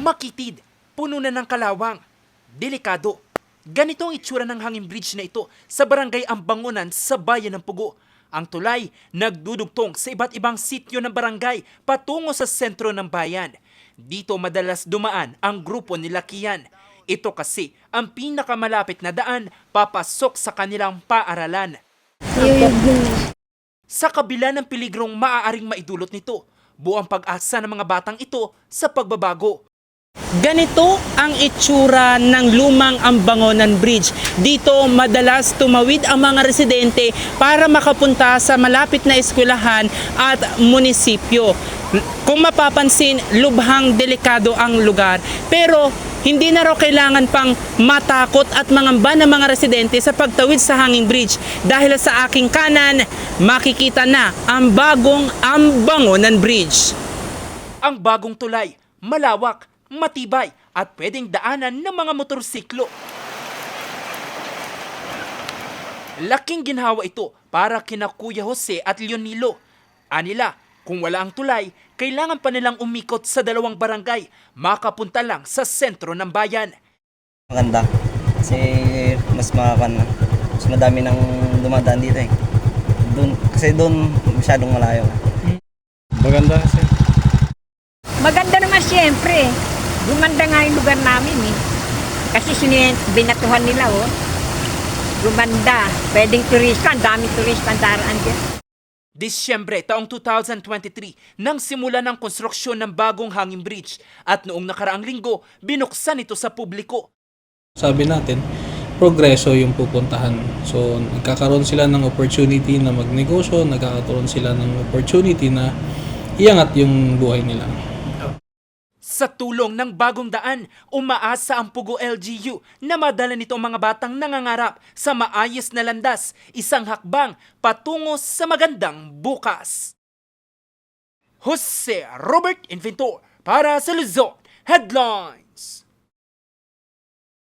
Makitid, puno na ng kalawang. Delikado. Ganito ang itsura ng hanging bridge na ito sa barangay Ambangonan sa bayan ng Pugo. Ang tulay nagdudugtong sa iba't ibang sityo ng barangay patungo sa sentro ng bayan. Dito madalas dumaan ang grupo nila Kian. Ito kasi ang pinakamalapit na daan papasok sa kanilang paaralan. Sa kabila ng peligrong maaaring maidulot nito, buong pag-asa ng mga batang ito sa pagbabago. Ganito ang itsura ng lumang Ambangonan Bridge. Dito madalas tumawid ang mga residente para makapunta sa malapit na eskwelahan at munisipyo. Kung mapapansin, lubhang delikado ang lugar. Pero hindi na raw kailangan pang matakot at mangamba ng mga residente sa pagtawid sa hanging bridge dahil sa aking kanan makikita na ang bagong Ambangonan Bridge. Ang bagong tulay, malawak, matibay at pwedeng daanan ng mga motorsiklo. Laking ginhawa ito para kina Kuya Jose at Leonilo. Anila, kung wala ang tulay, kailangan pa nilang umikot sa dalawang barangay, makapunta lang sa sentro ng bayan. Maganda. Kasi mas makakan na. Mas madami nang dumadaan dito eh. Doon, kasi doon masyadong malayo. Maganda kasi. Maganda naman siyempre. Gumanda nga yung lugar namin eh. Kasi sini binatuhan nila oh. Gumanda. Pwedeng turista. Ang daming turista ang daraan dyan. Disyembre taong 2023 nang simula ng konstruksyon ng bagong hanging bridge at noong nakaraang linggo binuksan ito sa publiko. Sabi natin, progreso yung pupuntahan. So, nagkakaroon sila ng opportunity na magnegosyo, nagkakaroon sila ng opportunity na iangat yung buhay nila. Sa tulong ng bagong daan, umaasa ang Pugo LGU na madala nito ang mga batang nangangarap sa maayos na landas, isang hakbang patungo sa magandang bukas. Jose Robert Inventor para sa Luzon Headlines.